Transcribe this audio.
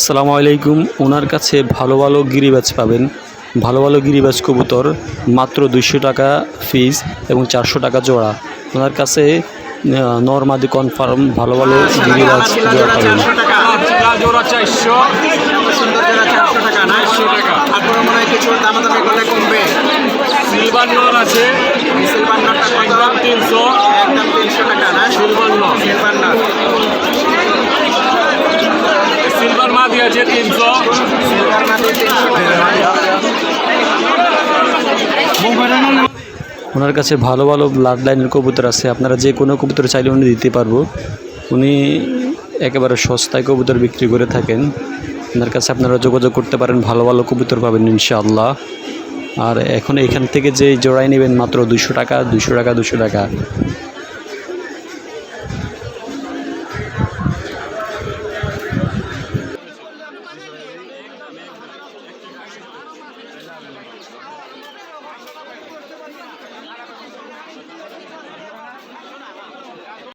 আসসালামু আলাইকুম। ওনার কাছে ভালো ভালো গিরিবাজ পাবেন। ভালো ভালো গিরিবাজ কবুতর, মাত্র দুইশো টাকা ফিস এবং চারশো টাকা জোড়া। ওনার কাছে নর্মাদি কনফার্ম ভালো ভালো গিরিবাজ জোড়া পাবেন। জোড়া জোড়া চারশো সুন্দর জোড়া চারশো টাকা না চারশো টাকা তারপরে মনে হয় কিছু দামাদামি করলে কমবে সিলভার নর আছে সিলভার নটটা কত একদম তিনশো একদম তিনশো টাকা না সিলভার নর সিলভার নট ওনার কাছে ভালো ভালো ব্লাড লাইনের কবুতর আছে। আপনারা যে কোনো কবুতর চাইলে উনি দিতে পারব। উনি একেবারে সস্তায় কবুতর বিক্রি করে থাকেন। ওনার কাছে আপনারা যোগাযোগ করতে পারেন, ভালো ভালো কবুতর পাবেন ইনশাআল্লাহ। আর এখন এখান থেকে যে জোড়াই নেবেন মাত্র দুশো টাকা দুশো টাকা দুশো টাকা।